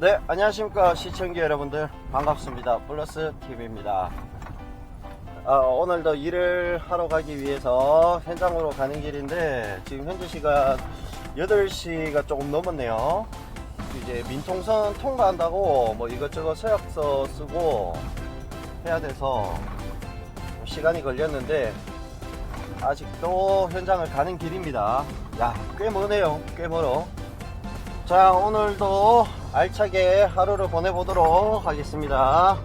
네, 안녕하십니까 시청자 여러분들 반갑습니다. 플러스 TV입니다. 아, 오늘도 일을 하러 가기 위해서 현장으로 가는 길인데 지금 현재 시간 8시가 조금 넘었네요. 이제 민통선 통과한다고 뭐 이것저것 서약서 쓰고 해야 돼서 시간이 걸렸는데 아직도 현장을 가는 길입니다. 야, 꽤 머네요. 꽤 멀어. 자, 오늘도 알차게 하루를 보내보도록 하겠습니다.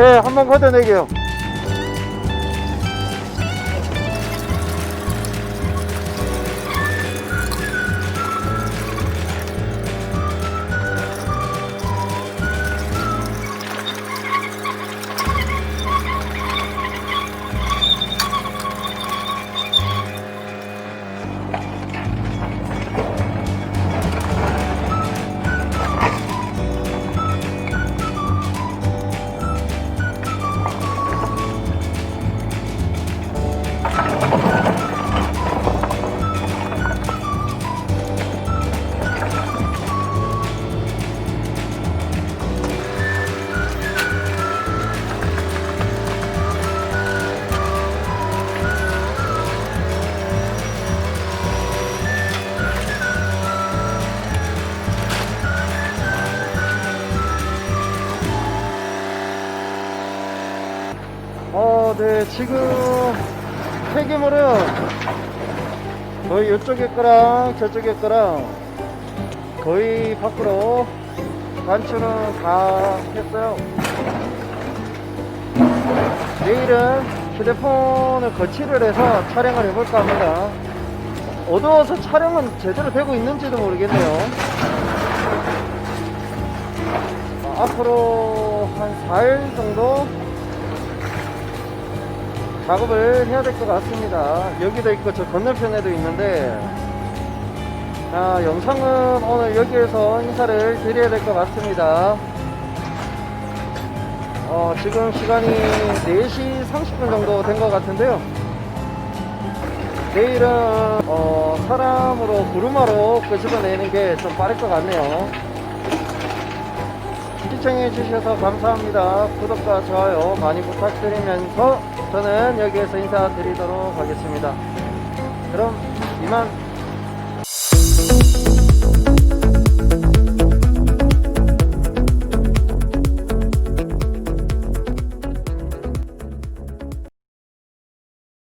네, 한번 걷어내게요. 네, 지금 폐기물은 거의 이쪽에 거랑 저쪽에 거랑 거의 밖으로 반출은 다 했어요. 내일은 휴대폰을 거치를 해서 촬영을 해볼까 합니다. 어두워서 촬영은 제대로 되고 있는지도 모르겠네요. 어, 앞으로 한 4일 정도 작업을 해야 될 것 같습니다. 여기도 있고 저 건너편에도 있는데 자, 영상은 오늘 여기에서 인사를 드려야 될 것 같습니다. 어, 지금 시간이 4시 30분 정도 된 것 같은데요. 내일은 어, 사람으로 구루마로 끄집어내는 게 좀 빠를 것 같네요. 시청해 주셔서 감사합니다. 구독과 좋아요 많이 부탁드리면서 저는 여기에서 인사드리도록 하겠습니다. 그럼 이만